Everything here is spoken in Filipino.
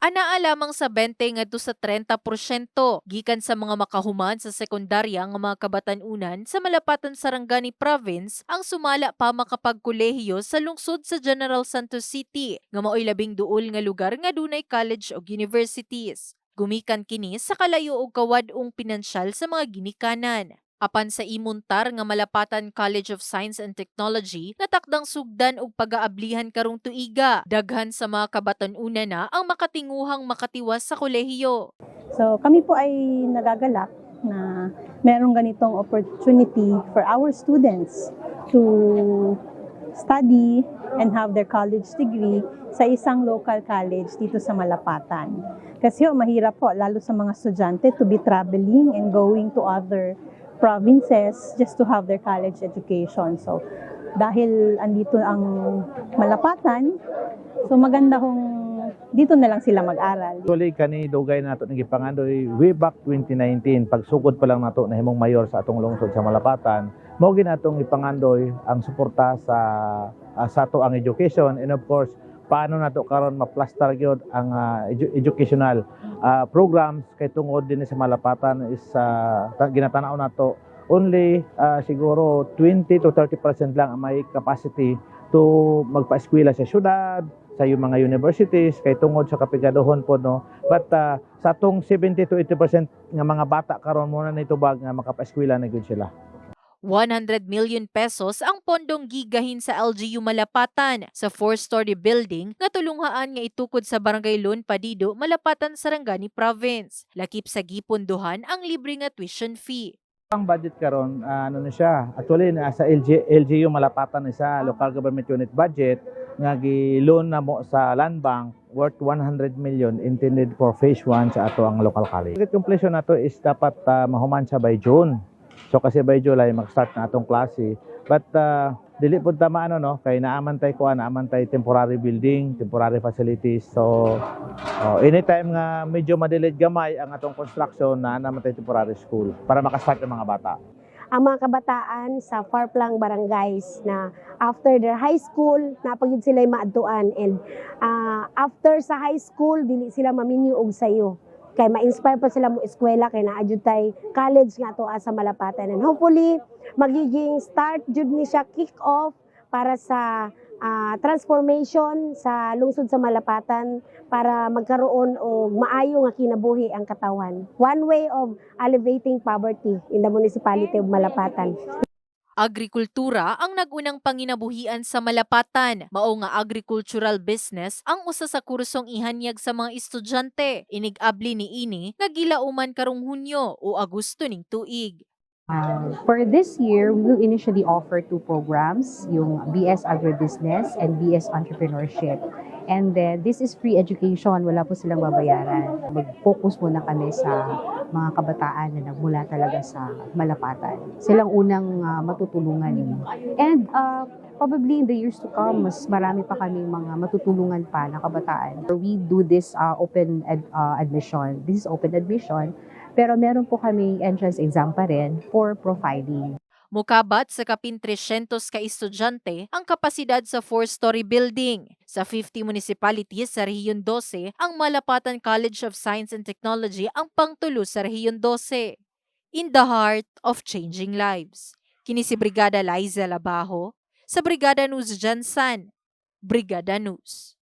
Anaa lamang sa 20 ngadto sa 30% gikan sa mga makahuman sa sekundarya nga mga kabatanunan sa malapatan Sarangani Province ang sumala pa makapagkolehiyo sa lungsod sa General Santos City nga maoy labing duol nga lugar nga dunay college o universities. Gumikan kini sa kalayo og kawadong pinansyal sa mga ginikanan. Apan sa imuntar nga Malapatan College of Science and Technology natakdang sugdan og pag-aablihan karong tuiga. Daghan sa mga kabatan-una na ang makatinguhang makatiwas sa kolehiyo. So kami po ay nagagalak na merong ganitong opportunity for our students to study and have their college degree sa isang local college dito sa Malapatan. Kasi ho, mahirap po, lalo sa mga estudyante, to be traveling and going to other provinces just to have their college education. So, dahil andito ang Malapatan, so maganda hong dito na lang sila mag-aral. Actually, kani dugay nato ng gipangandoy way back 2019 pagsugod pa lang nato na himong mayor sa atong lungsod sa Malapatan mao gid natong ipangandoy ang suporta sa ah, sa ato ang education and of course paano nato karon maplastar gyud ang ah, edu- educational ah, programs. Kay tungod din sa Malapatan is ta- ginatanaw nato only ah, siguro 20 to 30% lang ang may capacity to magpa-eskwela sa syudad sa yung mga universities. Kay tungod sa kapigadohon po no? But ah, sa tong 70 to 80% nga mga bata karon mo na nitubag nga makapa-eskwela na gyud sila 100 million pesos ang pondong gigahin sa LGU Malapatan sa four-story building nga tulunghaan nga itukod sa Barangay Lon Padido, Malapatan, Sarangani Province. Lakip sa gipunduhan ang libre nga tuition fee. ang budget karon ah, ano na siya actually na sa LG, LGU malapatan na sa local government unit budget nga gi-loan na mo sa land bank worth 100 million intended for phase 1 sa ato ang local college. Target completion nato is dapat ah, mahuman siya by June. So kasi by July mag-start na atong klase. But uh, dili pud tama ano no kay naamantay ko naamantay temporary building, temporary facilities. So oh, anytime nga medyo madelayed gamay ang atong construction na naamantay temporary school para makastart ang mga bata. ang mga kabataan sa Farplang barangays na after their high school napagid sila maadtuan and ah, after sa high school dili sila maminyo og sayo kay ma-inspire pa sila mo eskwela kay naadjud tay college nga to sa Malapatan and hopefully magiging start jud ni siya kick off para sa ah, transformation sa lungsod sa Malapatan para magkaroon og maayo nga kinabuhi ang katawan. One way of alleviating poverty in the municipality of Malapatan. Agrikultura ang nagunang panginabuhian sa Malapatan. Mao nga agricultural business ang usa sa kursong ihanyag sa mga estudyante. Inigabli ni ini nga gilauman karong Hunyo o Agosto ning tuig. Uh, for this year, we will initially offer two programs, yung BS Agribusiness and BS Entrepreneurship. And then, this is free education, wala po silang babayaran. Mag-focus muna kami sa mga kabataan na nagmula talaga sa malapatan. Silang unang uh, matutulungan. And uh, probably in the years to come, mas marami pa kaming mga matutulungan pa na kabataan. We do this uh, open ad- uh, admission. This is open admission. Pero meron po kami entrance exam pa rin for profiling. Mukabat sa kapin 300 ka estudyante ang kapasidad sa four-story building. Sa 50 municipalities sa Rehiyon 12, ang Malapatan College of Science and Technology ang pangtulo sa Rehiyon 12. In the heart of changing lives. Kini si Brigada Liza Labajo sa Brigada News Jansan. Brigada News.